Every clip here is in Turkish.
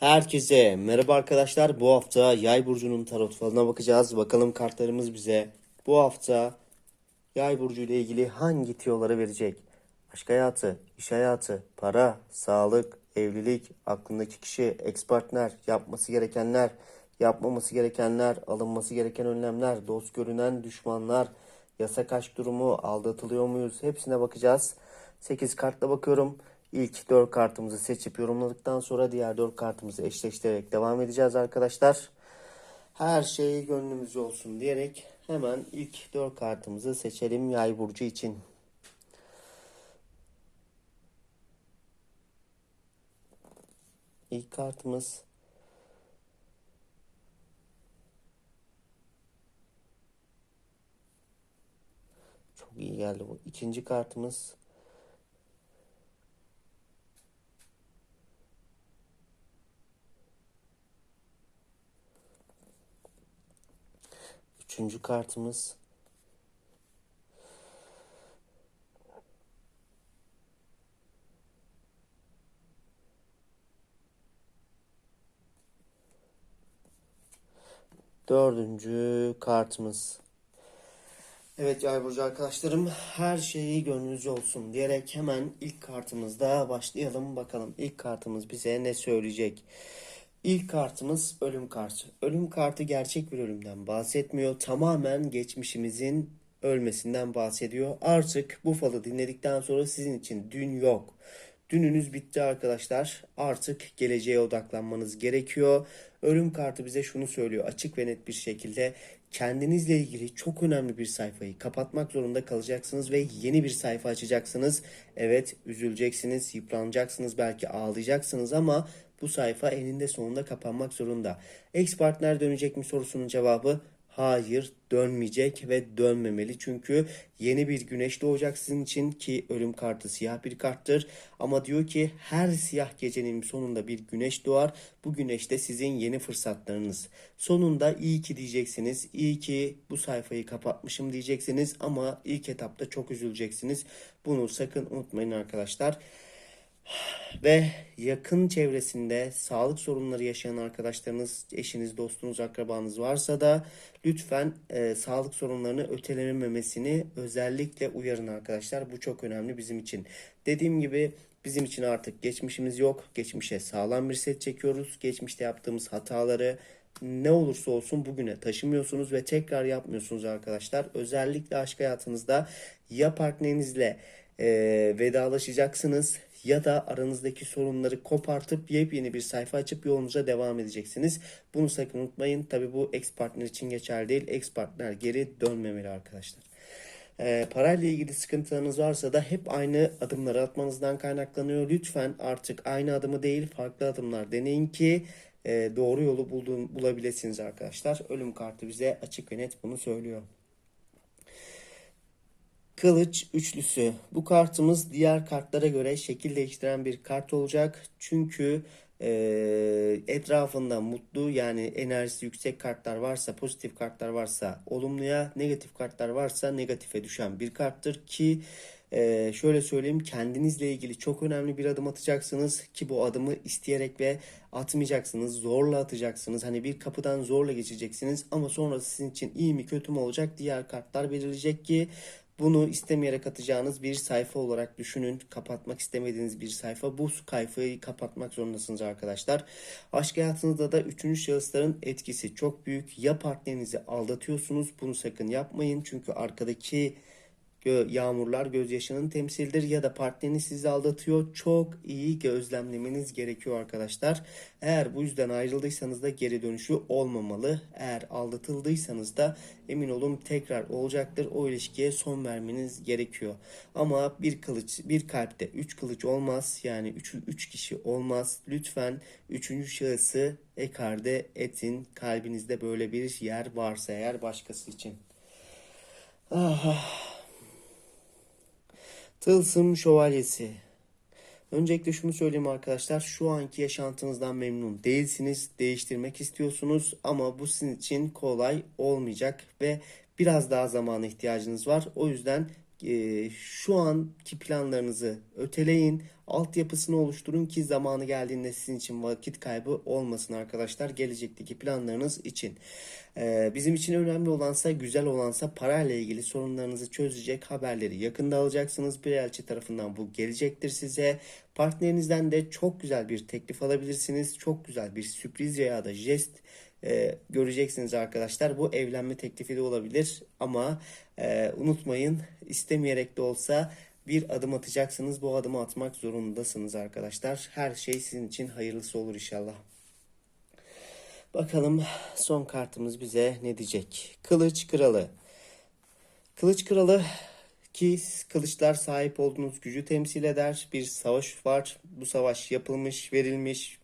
Herkese merhaba arkadaşlar. Bu hafta Yay burcunun tarot falına bakacağız. Bakalım kartlarımız bize bu hafta Yay burcu ile ilgili hangi tiyoları verecek? Aşk hayatı, iş hayatı, para, sağlık, evlilik, aklındaki kişi, ex partner, yapması gerekenler, yapmaması gerekenler, alınması gereken önlemler, dost görünen düşmanlar, yasak aşk durumu, aldatılıyor muyuz? Hepsine bakacağız. 8 kartla bakıyorum. İlk 4 kartımızı seçip yorumladıktan sonra diğer 4 kartımızı eşleştirerek devam edeceğiz arkadaşlar. Her şey gönlümüzce olsun diyerek hemen ilk 4 kartımızı seçelim yay burcu için. İlk kartımız çok iyi geldi bu. İkinci kartımız Üçüncü kartımız. Dördüncü kartımız. Evet Yay Burcu arkadaşlarım her şeyi gönlünüzce olsun diyerek hemen ilk kartımızda başlayalım bakalım. İlk kartımız bize ne söyleyecek? İlk kartımız ölüm kartı. Ölüm kartı gerçek bir ölümden bahsetmiyor. Tamamen geçmişimizin ölmesinden bahsediyor. Artık bu falı dinledikten sonra sizin için dün yok. Dününüz bitti arkadaşlar. Artık geleceğe odaklanmanız gerekiyor. Ölüm kartı bize şunu söylüyor açık ve net bir şekilde. Kendinizle ilgili çok önemli bir sayfayı kapatmak zorunda kalacaksınız ve yeni bir sayfa açacaksınız. Evet, üzüleceksiniz, yıpranacaksınız, belki ağlayacaksınız ama bu sayfa eninde sonunda kapanmak zorunda. Ex partner dönecek mi sorusunun cevabı hayır dönmeyecek ve dönmemeli. Çünkü yeni bir güneş doğacak sizin için ki ölüm kartı siyah bir karttır. Ama diyor ki her siyah gecenin sonunda bir güneş doğar. Bu güneş de sizin yeni fırsatlarınız. Sonunda iyi ki diyeceksiniz. İyi ki bu sayfayı kapatmışım diyeceksiniz ama ilk etapta çok üzüleceksiniz. Bunu sakın unutmayın arkadaşlar. Ve yakın çevresinde sağlık sorunları yaşayan arkadaşlarınız, eşiniz, dostunuz, akrabanız varsa da lütfen e, sağlık sorunlarını ötelememesini özellikle uyarın arkadaşlar. Bu çok önemli bizim için. Dediğim gibi bizim için artık geçmişimiz yok. Geçmişe sağlam bir set çekiyoruz. Geçmişte yaptığımız hataları ne olursa olsun bugüne taşımıyorsunuz ve tekrar yapmıyorsunuz arkadaşlar. Özellikle aşk hayatınızda ya partnerinizle e, vedalaşacaksınız ya da aranızdaki sorunları kopartıp yepyeni bir sayfa açıp yolunuza devam edeceksiniz. Bunu sakın unutmayın. Tabi bu ex partner için geçerli değil. Ex partner geri dönmemeli arkadaşlar. E, parayla ilgili sıkıntılarınız varsa da hep aynı adımları atmanızdan kaynaklanıyor. Lütfen artık aynı adımı değil farklı adımlar deneyin ki e, doğru yolu bulduğun, bulabilirsiniz arkadaşlar. Ölüm kartı bize açık ve net bunu söylüyor. Kılıç üçlüsü. Bu kartımız diğer kartlara göre şekil değiştiren bir kart olacak. Çünkü e, etrafında mutlu yani enerjisi yüksek kartlar varsa, pozitif kartlar varsa olumluya, negatif kartlar varsa negatife düşen bir karttır ki e, şöyle söyleyeyim kendinizle ilgili çok önemli bir adım atacaksınız ki bu adımı isteyerek ve atmayacaksınız, zorla atacaksınız. Hani bir kapıdan zorla geçeceksiniz ama sonrası sizin için iyi mi kötü mü olacak diğer kartlar belirleyecek ki bunu istemeyerek atacağınız bir sayfa olarak düşünün. Kapatmak istemediğiniz bir sayfa. Bu sayfayı kapatmak zorundasınız arkadaşlar. Aşk hayatınızda da üçüncü şahısların etkisi çok büyük. Ya partnerinizi aldatıyorsunuz. Bunu sakın yapmayın. Çünkü arkadaki yağmurlar gözyaşının temsildir ya da partneriniz sizi aldatıyor. Çok iyi gözlemlemeniz gerekiyor arkadaşlar. Eğer bu yüzden ayrıldıysanız da geri dönüşü olmamalı. Eğer aldatıldıysanız da emin olun tekrar olacaktır. O ilişkiye son vermeniz gerekiyor. Ama bir kılıç, bir kalpte üç kılıç olmaz. Yani üç, üç kişi olmaz. Lütfen üçüncü şahısı ekarte etin. Kalbinizde böyle bir yer varsa eğer başkası için. Ah. Tılsım Şövalyesi. Öncelikle şunu söyleyeyim arkadaşlar. Şu anki yaşantınızdan memnun değilsiniz. Değiştirmek istiyorsunuz ama bu sizin için kolay olmayacak ve biraz daha zamana ihtiyacınız var. O yüzden e, şu anki planlarınızı öteleyin. Altyapısını oluşturun ki zamanı geldiğinde sizin için vakit kaybı olmasın arkadaşlar. Gelecekteki planlarınız için. E, bizim için önemli olansa, güzel olansa parayla ilgili sorunlarınızı çözecek haberleri yakında alacaksınız. Bir elçi tarafından bu gelecektir size. Partnerinizden de çok güzel bir teklif alabilirsiniz. Çok güzel bir sürpriz veya da jest e, göreceksiniz arkadaşlar. Bu evlenme teklifi de olabilir ama e, unutmayın istemeyerek de olsa bir adım atacaksınız. Bu adımı atmak zorundasınız arkadaşlar. Her şey sizin için hayırlısı olur inşallah. Bakalım son kartımız bize ne diyecek? Kılıç Kralı. Kılıç Kralı ki kılıçlar sahip olduğunuz gücü temsil eder. Bir savaş var. Bu savaş yapılmış, verilmiş,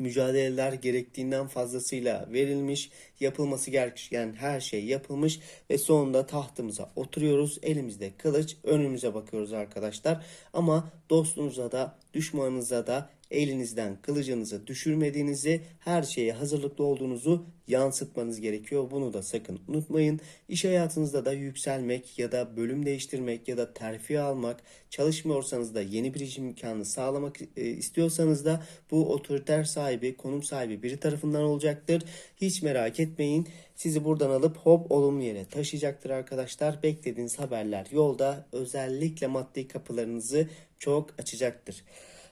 mücadeleler gerektiğinden fazlasıyla verilmiş, yapılması gereken her şey yapılmış ve sonunda tahtımıza oturuyoruz. Elimizde kılıç, önümüze bakıyoruz arkadaşlar. Ama dostunuza da, düşmanınıza da elinizden kılıcınızı düşürmediğinizi, her şeye hazırlıklı olduğunuzu yansıtmanız gerekiyor. Bunu da sakın unutmayın. İş hayatınızda da yükselmek ya da bölüm değiştirmek ya da terfi almak, çalışmıyorsanız da yeni bir iş imkanı sağlamak e, istiyorsanız da bu otoriter sahibi, konum sahibi biri tarafından olacaktır. Hiç merak etmeyin. Sizi buradan alıp hop olumlu yere taşıyacaktır arkadaşlar. Beklediğiniz haberler yolda özellikle maddi kapılarınızı çok açacaktır.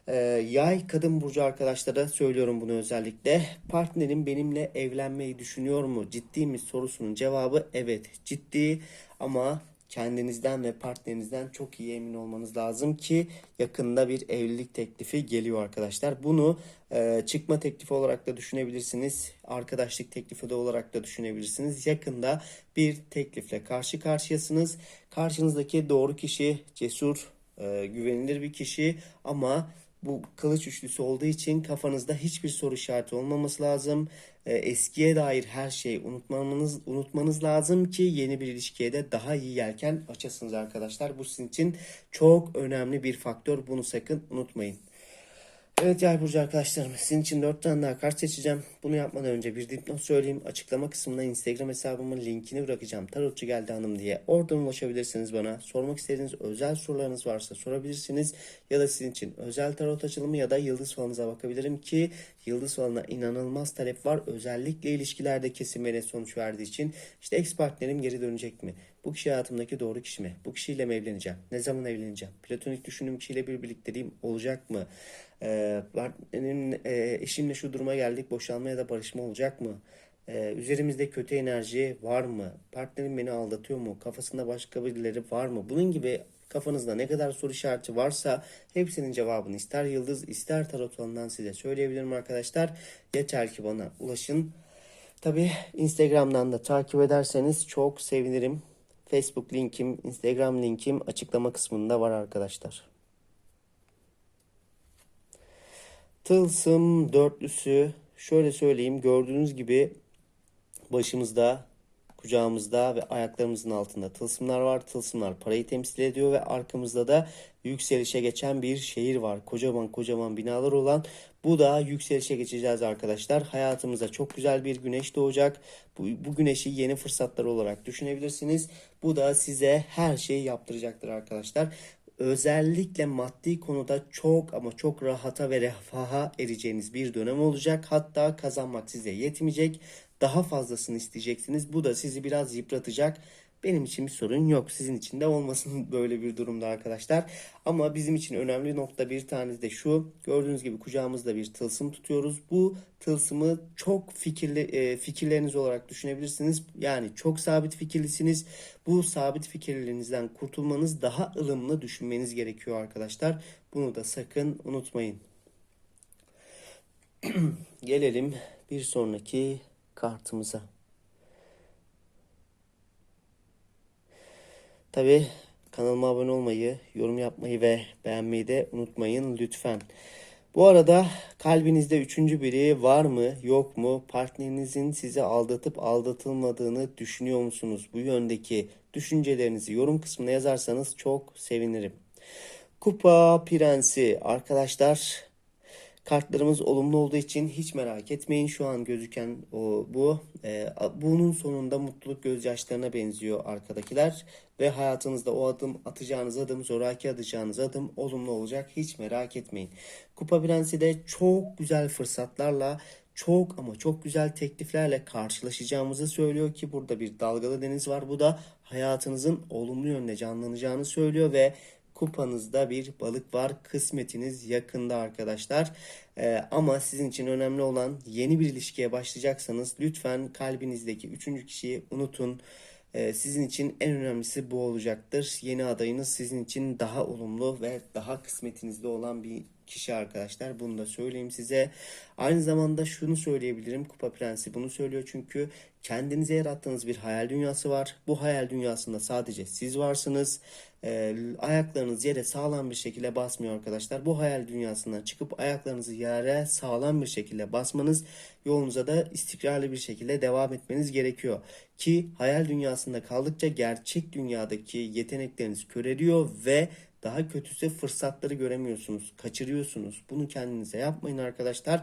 Ee, yay kadın burcu arkadaşlara söylüyorum bunu özellikle. Partnerim benimle evlenmeyi düşünüyor mu? Ciddi mi sorusunun cevabı evet ciddi ama kendinizden ve partnerinizden çok iyi emin olmanız lazım ki yakında bir evlilik teklifi geliyor arkadaşlar. Bunu e, çıkma teklifi olarak da düşünebilirsiniz. Arkadaşlık teklifi de olarak da düşünebilirsiniz. Yakında bir teklifle karşı karşıyasınız. Karşınızdaki doğru kişi cesur, e, güvenilir bir kişi ama bu kılıç üçlüsü olduğu için kafanızda hiçbir soru işareti olmaması lazım. E, eskiye dair her şeyi unutmanız unutmanız lazım ki yeni bir ilişkiye de daha iyi yelken açasınız arkadaşlar. Bu sizin için çok önemli bir faktör. Bunu sakın unutmayın. Evet Yay Burcu arkadaşlarım sizin için 4 tane daha kart seçeceğim. Bunu yapmadan önce bir dipnot söyleyeyim. Açıklama kısmına Instagram hesabımın linkini bırakacağım. Tarotçu geldi hanım diye. Oradan ulaşabilirsiniz bana. Sormak istediğiniz özel sorularınız varsa sorabilirsiniz. Ya da sizin için özel tarot açılımı ya da yıldız falınıza bakabilirim ki yıldız falına inanılmaz talep var. Özellikle ilişkilerde kesin sonuç verdiği için. işte ex partnerim geri dönecek mi? Bu kişi hayatımdaki doğru kişi mi? Bu kişiyle mi evleneceğim? Ne zaman evleneceğim? Platonik düşündüğüm kişiyle bir birlikteliğim olacak mı? Ee, benim e, eşimle şu duruma geldik. Boşanma ya da barışma olacak mı? Ee, üzerimizde kötü enerji var mı? Partnerim beni aldatıyor mu? Kafasında başka birileri var mı? Bunun gibi kafanızda ne kadar soru işareti varsa hepsinin cevabını ister yıldız ister tarot falından size söyleyebilirim arkadaşlar. Yeter ki bana ulaşın. Tabi Instagram'dan da takip ederseniz çok sevinirim. Facebook linkim, Instagram linkim açıklama kısmında var arkadaşlar. Tılsım dörtlüsü şöyle söyleyeyim gördüğünüz gibi başımızda, kucağımızda ve ayaklarımızın altında tılsımlar var. Tılsımlar parayı temsil ediyor ve arkamızda da yükselişe geçen bir şehir var. Kocaman kocaman binalar olan bu da yükselişe geçeceğiz arkadaşlar. Hayatımıza çok güzel bir güneş doğacak. Bu, bu güneşi yeni fırsatlar olarak düşünebilirsiniz. Bu da size her şeyi yaptıracaktır arkadaşlar özellikle maddi konuda çok ama çok rahata ve refaha ereceğiniz bir dönem olacak. Hatta kazanmak size yetmeyecek. Daha fazlasını isteyeceksiniz. Bu da sizi biraz yıpratacak. Benim için bir sorun yok. Sizin için de olmasın böyle bir durumda arkadaşlar. Ama bizim için önemli nokta bir tanesi de şu. Gördüğünüz gibi kucağımızda bir tılsım tutuyoruz. Bu tılsımı çok fikirli, e, fikirleriniz olarak düşünebilirsiniz. Yani çok sabit fikirlisiniz. Bu sabit fikirlerinizden kurtulmanız daha ılımlı düşünmeniz gerekiyor arkadaşlar. Bunu da sakın unutmayın. Gelelim bir sonraki kartımıza. Tabi kanalıma abone olmayı, yorum yapmayı ve beğenmeyi de unutmayın lütfen. Bu arada kalbinizde üçüncü biri var mı yok mu? Partnerinizin sizi aldatıp aldatılmadığını düşünüyor musunuz? Bu yöndeki düşüncelerinizi yorum kısmına yazarsanız çok sevinirim. Kupa Prensi arkadaşlar Kartlarımız olumlu olduğu için hiç merak etmeyin. Şu an gözüken o bu. Ee, bunun sonunda mutluluk gözyaşlarına benziyor arkadakiler. Ve hayatınızda o adım atacağınız adım, zoraki atacağınız adım olumlu olacak. Hiç merak etmeyin. Kupa Prensi de çok güzel fırsatlarla çok ama çok güzel tekliflerle karşılaşacağımızı söylüyor ki burada bir dalgalı deniz var. Bu da hayatınızın olumlu yönde canlanacağını söylüyor ve kupanızda bir balık var. Kısmetiniz yakında arkadaşlar. Ee, ama sizin için önemli olan yeni bir ilişkiye başlayacaksanız lütfen kalbinizdeki üçüncü kişiyi unutun. Ee, sizin için en önemlisi bu olacaktır. Yeni adayınız sizin için daha olumlu ve daha kısmetinizde olan bir kişi arkadaşlar. Bunu da söyleyeyim size. Aynı zamanda şunu söyleyebilirim. Kupa Prensi bunu söylüyor çünkü kendinize yarattığınız bir hayal dünyası var. Bu hayal dünyasında sadece siz varsınız. Ee, ayaklarınız yere sağlam bir şekilde basmıyor arkadaşlar. Bu hayal dünyasından çıkıp ayaklarınızı yere sağlam bir şekilde basmanız yolunuza da istikrarlı bir şekilde devam etmeniz gerekiyor. Ki hayal dünyasında kaldıkça gerçek dünyadaki yetenekleriniz köreliyor ve daha kötüsü fırsatları göremiyorsunuz, kaçırıyorsunuz. Bunu kendinize yapmayın arkadaşlar.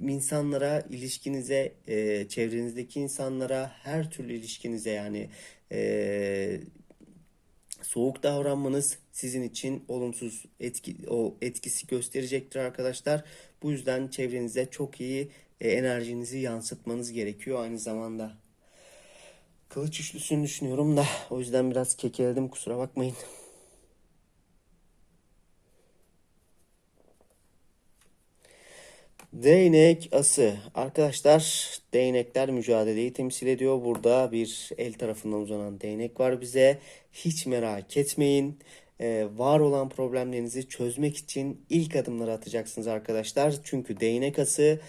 İnsanlara, ilişkinize, e, çevrenizdeki insanlara, her türlü ilişkinize yani e, soğuk davranmanız sizin için olumsuz etki o etkisi gösterecektir arkadaşlar. Bu yüzden çevrenize çok iyi e, enerjinizi yansıtmanız gerekiyor aynı zamanda. Kılıç üçlüsünü düşünüyorum da o yüzden biraz kekeledim kusura bakmayın. Değnek ası. Arkadaşlar değnekler mücadeleyi temsil ediyor. Burada bir el tarafından uzanan değnek var bize. Hiç merak etmeyin. Ee, var olan problemlerinizi çözmek için ilk adımları atacaksınız arkadaşlar. Çünkü değnek ası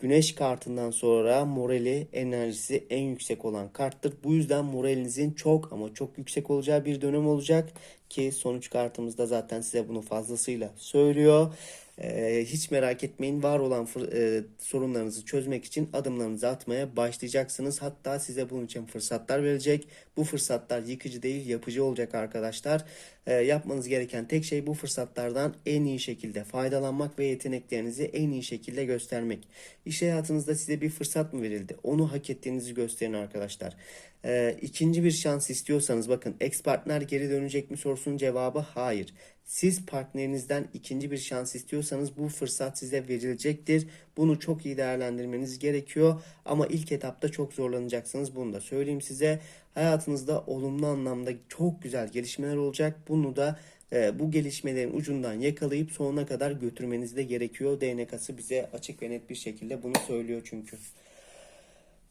Güneş kartından sonra morali, enerjisi en yüksek olan karttır. Bu yüzden moralinizin çok ama çok yüksek olacağı bir dönem olacak ki sonuç kartımızda zaten size bunu fazlasıyla söylüyor. Ee, hiç merak etmeyin var olan e, sorunlarınızı çözmek için adımlarınızı atmaya başlayacaksınız. Hatta size bunun için fırsatlar verecek. Bu fırsatlar yıkıcı değil yapıcı olacak arkadaşlar. Ee, yapmanız gereken tek şey bu fırsatlardan en iyi şekilde faydalanmak ve yeteneklerinizi en iyi şekilde göstermek. İş hayatınızda size bir fırsat mı verildi? Onu hak ettiğinizi gösterin arkadaşlar. Ee, ikinci bir şans istiyorsanız bakın ex partner geri dönecek mi sorusunun cevabı hayır. Siz partnerinizden ikinci bir şans istiyorsanız bu fırsat size verilecektir. Bunu çok iyi değerlendirmeniz gerekiyor. Ama ilk etapta çok zorlanacaksınız. Bunu da söyleyeyim size. Hayatınızda olumlu anlamda çok güzel gelişmeler olacak. Bunu da e, bu gelişmelerin ucundan yakalayıp sonuna kadar götürmeniz de gerekiyor. DNK'sı bize açık ve net bir şekilde bunu söylüyor çünkü.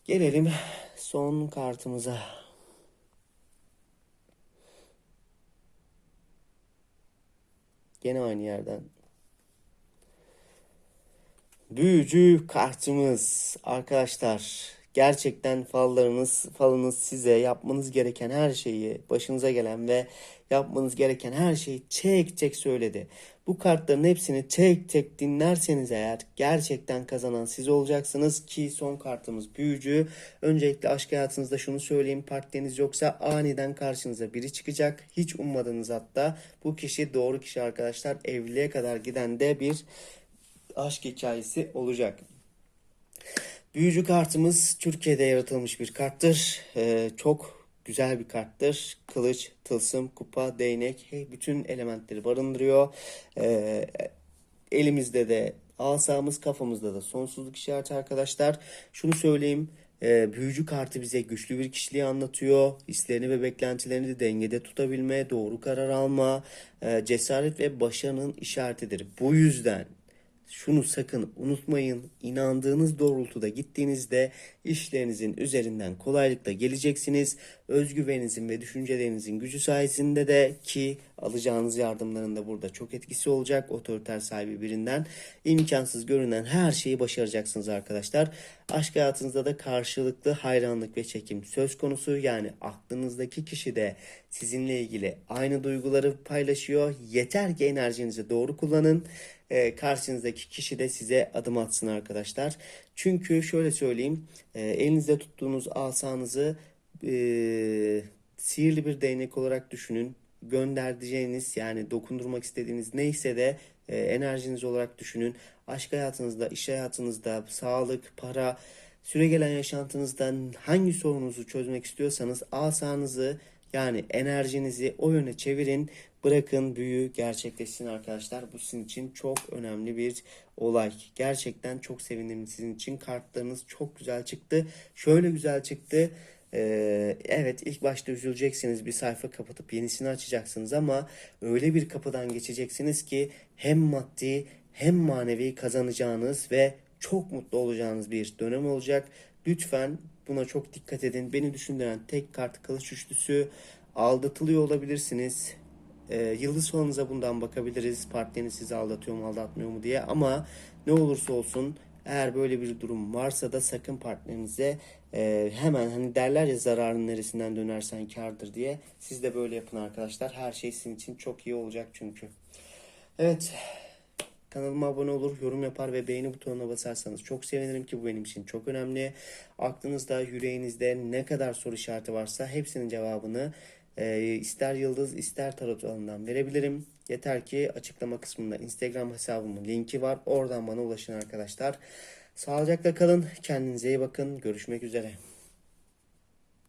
Gelelim son kartımıza. Gene aynı yerden. Büyücü kartımız arkadaşlar. Gerçekten fallarınız, falınız size yapmanız gereken her şeyi, başınıza gelen ve yapmanız gereken her şeyi tek tek söyledi. Bu kartların hepsini tek tek dinlerseniz eğer gerçekten kazanan siz olacaksınız ki son kartımız büyücü. Öncelikle aşk hayatınızda şunu söyleyeyim partneriniz yoksa aniden karşınıza biri çıkacak. Hiç ummadığınız hatta bu kişi doğru kişi arkadaşlar evliliğe kadar giden de bir aşk hikayesi olacak. Büyücü kartımız Türkiye'de yaratılmış bir karttır. Ee, çok güzel bir karttır. Kılıç, tılsım, kupa, değnek bütün elementleri barındırıyor. Ee, elimizde de asamız kafamızda da sonsuzluk işareti arkadaşlar. Şunu söyleyeyim. E, büyücü kartı bize güçlü bir kişiliği anlatıyor. Hislerini ve beklentilerini de dengede tutabilme, doğru karar alma, e, cesaret ve başarının işaretidir. Bu yüzden şunu sakın unutmayın. İnandığınız doğrultuda gittiğinizde işlerinizin üzerinden kolaylıkla geleceksiniz. Özgüveninizin ve düşüncelerinizin gücü sayesinde de ki alacağınız yardımların da burada çok etkisi olacak. Otoriter sahibi birinden imkansız görünen her şeyi başaracaksınız arkadaşlar. Aşk hayatınızda da karşılıklı hayranlık ve çekim söz konusu. Yani aklınızdaki kişi de sizinle ilgili aynı duyguları paylaşıyor. Yeter ki enerjinizi doğru kullanın e, karşınızdaki kişi de size adım atsın arkadaşlar. Çünkü şöyle söyleyeyim e, elinizde tuttuğunuz asanızı e, sihirli bir değnek olarak düşünün. Göndereceğiniz yani dokundurmak istediğiniz neyse de e, enerjiniz olarak düşünün. Aşk hayatınızda, iş hayatınızda, sağlık, para, süregelen yaşantınızdan hangi sorununuzu çözmek istiyorsanız asanızı yani enerjinizi o yöne çevirin. Bırakın büyü gerçekleşsin arkadaşlar. Bu sizin için çok önemli bir olay. Gerçekten çok sevindim sizin için. Kartlarınız çok güzel çıktı. Şöyle güzel çıktı. Ee, evet ilk başta üzüleceksiniz bir sayfa kapatıp yenisini açacaksınız ama öyle bir kapıdan geçeceksiniz ki hem maddi hem manevi kazanacağınız ve çok mutlu olacağınız bir dönem olacak. Lütfen buna çok dikkat edin. Beni düşündüren tek kart kılıç üçlüsü. Aldatılıyor olabilirsiniz. Ee, yıldız falanıza bundan bakabiliriz. Partneriniz sizi aldatıyor mu aldatmıyor mu diye. Ama ne olursa olsun eğer böyle bir durum varsa da sakın partnerinize e, hemen hani derler ya zararın neresinden dönersen kardır diye. Siz de böyle yapın arkadaşlar. Her şey sizin için çok iyi olacak çünkü. Evet. Kanalıma abone olur, yorum yapar ve beğeni butonuna basarsanız çok sevinirim ki bu benim için çok önemli. Aklınızda, yüreğinizde ne kadar soru işareti varsa hepsinin cevabını e, ister yıldız ister tarot alanından verebilirim. Yeter ki açıklama kısmında Instagram hesabımın linki var. Oradan bana ulaşın arkadaşlar. Sağlıcakla kalın. Kendinize iyi bakın. Görüşmek üzere.